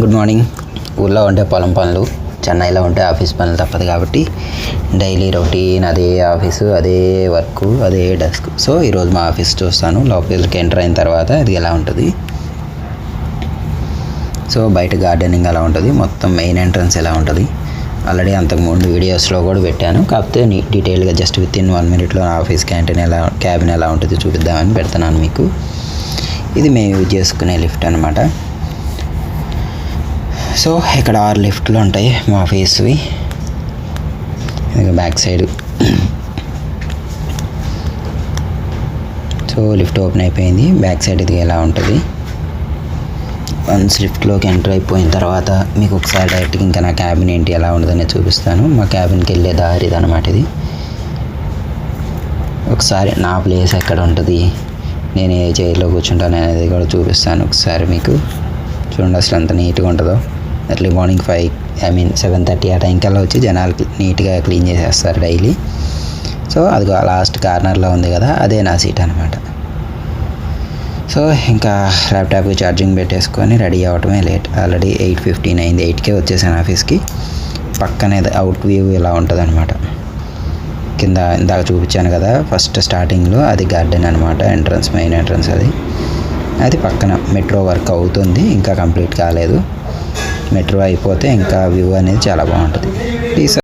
Good morning. ఊళ్ళో ఉంటే పొలం పనులు చెన్నైలో ఉంటే ఆఫీస్ పనులు తప్పదు కాబట్టి డైలీ రొటీన్ అదే ఆఫీసు అదే వర్క్ అదే డెస్క్. సో ఈరోజు మా ఆఫీస్ చూస్తాను. లోపలికి ఎంటర్ అయిన తర్వాత ఇది ఎలా ఉంటుంది? సో బయట గార్డెనింగ్ ఎలా ఉంటుంది? మొత్తం మెయిన్ ఎంట్రన్స్ ఎలా ఉంటుంది? ఆల్రెడీ అంతకుముందు వీడియోస్లో కూడా పెట్టాను. కాకపోతే డీటెయిల్గా జస్ట్ విత్ ఇన్ వన్ మినిట్లో ఆఫీస్ క్యాంటీన్ ఎలా క్యాబిన్ ఎలా ఉంటుంది చూపిద్దామని పెడతాను మీకు. ఇది మేము యూజ్ చేసుకునే లిఫ్ట్ అనమాట సో ఇక్కడ ఆరు లిఫ్ట్లు ఉంటాయి మా ఫేస్వి. Back side. So lift open అయిపోయింది. బ్యాక్ సైడ్ ఇది ఎలా ఉంటుంది? వన్స్ లిఫ్ట్లోకి ఎంటర్ అయిపోయిన తర్వాత మీకు ఒకసారి డైరెక్ట్గా ఇంకా నా క్యాబిన్ ఏంటి ఎలా ఉంటుందని చూపిస్తాను. మా క్యాబిన్కి వెళ్ళే దారి ఇదనమాట ఇది. ఒకసారి నా ప్లేస్ ఎక్కడ ఉంటుంది నేను ఏ చైర్లో కూర్చుంటాను అనేది కూడా చూపిస్తాను ఒకసారి మీకు. చూడండి అసలు ఎంత నీట్గా ఉంటుందో. Early morning five I mean seven thirty ఆ టైం కల్లా వచ్చి జనాలు నీట్గా క్లీన్ చేసేస్తారు డైలీ సో అది లాస్ట్ కార్నర్లో ఉంది కదా అదే నా సీట్ అనమాట సో ఇంకా ల్యాప్టాప్ ఛార్జింగ్ పెట్టేసుకొని రెడీ అవ్వటమే లేట్ ఆల్రెడీ ఎయిట్ ఫిఫ్టీన్ అయింది ఎయిట్కే వచ్చేసాను ఆఫీస్కి పక్కనే అవుట్ వ్యూ ఇలా ఉంటుంది అనమాట కింద ఇందాక చూపించాను కదా ఫస్ట్ స్టార్టింగ్లో అది గార్డెన్ అనమాట ఎంట్రన్స్ మెయిన్ ఎంట్రన్స్ అది. అది పక్కన మెట్రో వర్క్ అవుతుంది ఇంకా కంప్లీట్ కాలేదు. మెట్రో అయిపోతే ఇంకా వ్యూ అనేది చాలా బాగుంటుంది. ప్లీజ్